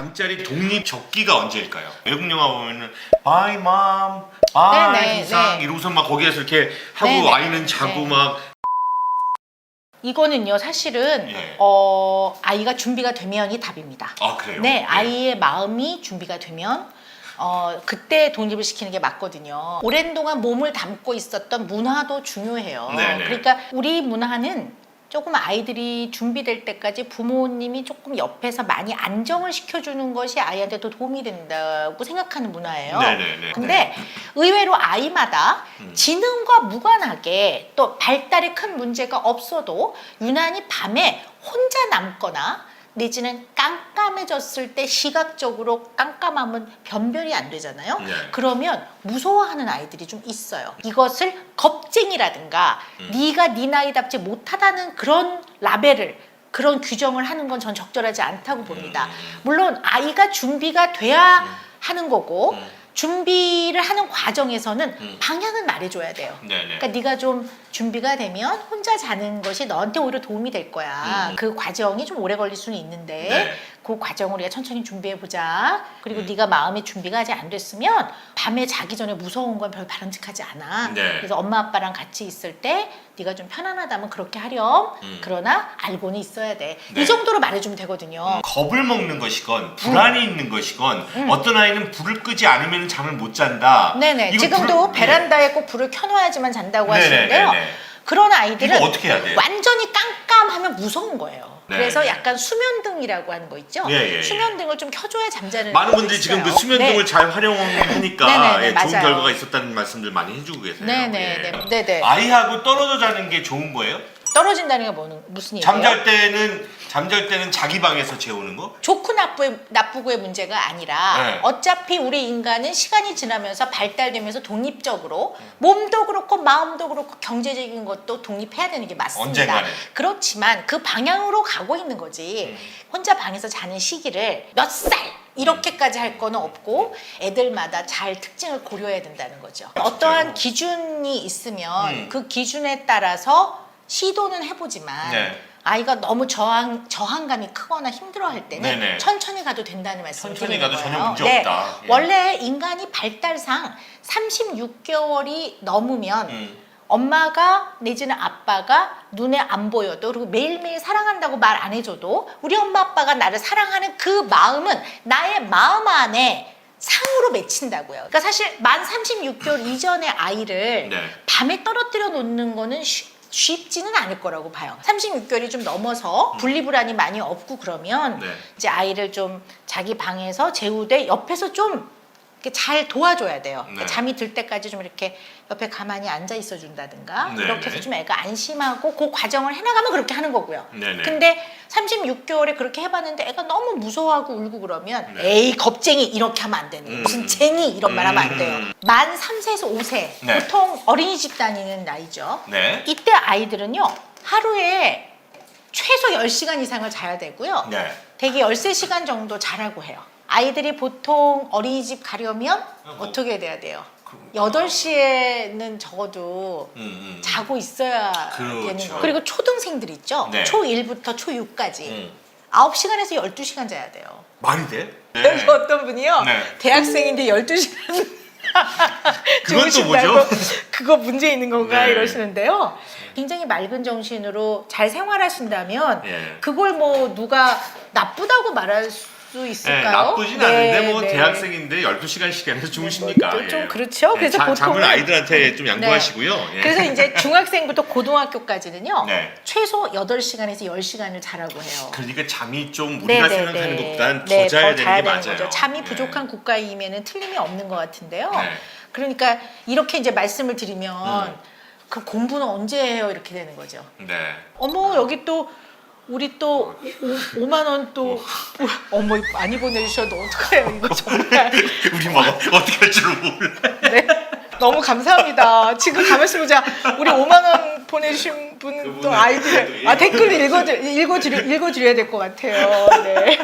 잠자리 독립 적기가 언제일까요? 외국 영화 보면은 Bye mom, bye 네네, 이상 네. 이러고서 막 거기에서 이렇게 하고 네 네, 아이는 자고 네. 막 이거는요 사실은 예. 어, 아이가 준비가 되면이 답입니다. 아 그래요? 네, 예. 아이의 마음이 준비가 되면 어, 그때 독립을 시키는 게 맞거든요. 오랜 동안 몸을 담고 있었던 문화도 중요해요. 네네. 그러니까 우리 문화는 조금 아이들이 준비될 때까지 부모님이 조금 옆에서 많이 안정을 시켜주는 것이 아이한테 더 도움이 된다고 생각하는 문화예요. 네네네. 근데 의외로 아이마다 음. 지능과 무관하게 또 발달에 큰 문제가 없어도 유난히 밤에 혼자 남거나 내지는 깜깜해졌을 때 시각적으로 깜깜하면 변별이 안 되잖아요. 네. 그러면 무서워하는 아이들이 좀 있어요. 이것을 겁쟁이라든가 음. 네가 네 나이답지 못하다는 그런 라벨을 그런 규정을 하는 건 전 적절하지 않다고 봅니다. 음. 물론 아이가 준비가 돼야 음. 하는 거고 음. 준비를 하는 과정에서는 음. 방향은 말해줘야 돼요. 네네. 그러니까 네가 좀 준비가 되면 혼자 자는 것이 너한테 오히려 도움이 될 거야. 음. 그 과정이 좀 오래 걸릴 수는 있는데 네. 그 과정을 우리가 천천히 준비해 보자. 그리고 음. 네가 마음의 준비가 아직 안 됐으면 밤에 자기 전에 무서운 건 별 바람직하지 않아. 네. 그래서 엄마 아빠랑 같이 있을 때 네가 좀 편안하다면 그렇게 하렴. 음. 그러나 알고는 있어야 돼. 네. 이 정도로 말해주면 되거든요. 겁을 먹는 것이건 불안이 있는 것이건 음. 어떤 아이는 불을 끄지 않으면 잠을 못 잔다. 네네. 이거 지금도 불을- 베란다에 꼭 불을 켜놓아야지만 잔다고 네. 하시는데요. 그런 아이들은 이거 어떻게 해야 돼요? 완전히 깜깜하면 무서운 거예요. 네. 그래서 약간 수면등이라고 하는 거 있죠. 예, 예, 예. 수면등을 좀 켜줘야 잠자는 많은 분들이 지금 그 있어요. 수면등을 네. 잘 활용하니까 네네네, 예, 좋은 맞아요. 결과가 있었다는 말씀들 많이 해주고 계세요. 네네, 예. 네, 네, 네. 아이하고 떨어져 자는 게 좋은 거예요? 떨어진다는 게 뭐는 무슨 얘기예요? 잠잘 때는 잠잘 때는 자기 방에서 재우는 거? 좋고 나쁘, 나쁘고의 문제가 아니라 네. 어차피 우리 인간은 시간이 지나면서 발달되면서 독립적으로 몸도 그렇고 마음도 그렇고 경제적인 것도 독립해야 되는 게 맞습니다. 언젠가는. 그렇지만 그 방향으로 가고 있는 거지 음. 혼자 방에서 자는 시기를 몇 살 이렇게까지 할 거는 없고 애들마다 잘 특징을 고려해야 된다는 거죠. 어떠한 기준이 있으면 음. 그 기준에 따라서 시도는 해보지만 네. 아이가 너무 저항 저항감이 크거나 힘들어할 때는 네네. 천천히 가도 된다는 말씀을 천천히 드리는 가도 거예요. 전혀 문제 네. 없다. 예. 원래 인간이 발달상 36개월이 넘으면 음. 엄마가 내지는 아빠가 눈에 안 보여도 그리고 매일매일 사랑한다고 말 안 해줘도 우리 엄마 아빠가 나를 사랑하는 그 마음은 나의 마음 안에 상으로 맺힌다고요. 그러니까 사실 만 36개월 이전의 아이를 네. 밤에 떨어뜨려 놓는 거는 쉽- 쉽지는 않을 거라고 봐요. 36개월이 좀 넘어서 분리불안이 많이 없고 그러면 네. 이제 아이를 좀 자기 방에서 재우되 옆에서 좀 잘 도와줘야 돼요. 네. 잠이 들 때까지 좀 이렇게 옆에 가만히 앉아 있어 준다든가 네, 이렇게 해서 네. 좀 애가 안심하고 그 과정을 해나가면 그렇게 하는 거고요. 네 네. 근데 36개월에 그렇게 해봤는데 애가 너무 무서워하고 울고 그러면 네. 에이 겁쟁이 이렇게 하면 안 되는 음. 무슨 쟁이 이런 말 하면 안 돼요. 음. 만 3세에서 5세 네. 보통 어린이집 다니는 나이죠. 네. 이때 아이들은요 하루에 최소 10시간 이상을 자야 되고요. 네. 대개 13시간 정도 자라고 해요. 아이들이 보통 어린이집 가려면 어. 어떻게 돼야 돼요? 그- 8시에는 적어도 음, 음. 자고 있어야 그렇죠. 되는 거예요. 그리고 초등생들 있죠? 네. 초1부터 초6까지 음. 9시간에서 12시간 자야 돼요. 말이 돼? 그래서 어떤 분이요? 네. 대학생인데 12시간 그건 또 주무신다고 뭐죠? 그거 문제 있는 건가 네. 이러시는데요. 굉장히 맑은 정신으로 잘 생활하신다면 예. 그걸 뭐 누가 나쁘다고 말할 수 네, 있을까요? 나쁘진 네, 않은데 뭐 네. 대학생인데 12시간 시간에서 주무십니까? 뭐좀 예. 그렇죠. 그래서 자, 보통은- 잠을 아이들한테 좀 양보하시고요. 예. 그래서 이제 중학생부터 고등학교까지는요. 네. 최소 8시간에서 10시간을 자라고 해요. 그러니까 잠이 좀 우리가 네, 네, 생각하는 네. 것보다는 더 네, 자야 되는 게 맞아요. 거죠. 잠이 예. 부족한 국가임에는 틀림이 없는 것 같은데요. 네. 그러니까 이렇게 이제 말씀을 드리면 음. 그 공부는 언제 해요? 이렇게 되는 거죠. 네. 어머 여기 또 우리 또 5, 만 원 또 어머 많이 보내주셔도 어떡해요 이거 정말 우리 뭐 어떻게 할줄 몰라. 네. 너무 감사합니다. 지금 가만있어 보자. 우리 5만 원 보내주신 분 또 그분은 아이들 아 댓글 읽어드 읽어드려 읽어드려야 될 것 같아요. 네.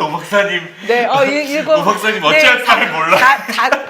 오 박사님. 네. 어 읽- 읽어. 오 박사님 어찌할 바를 몰라. 다, 다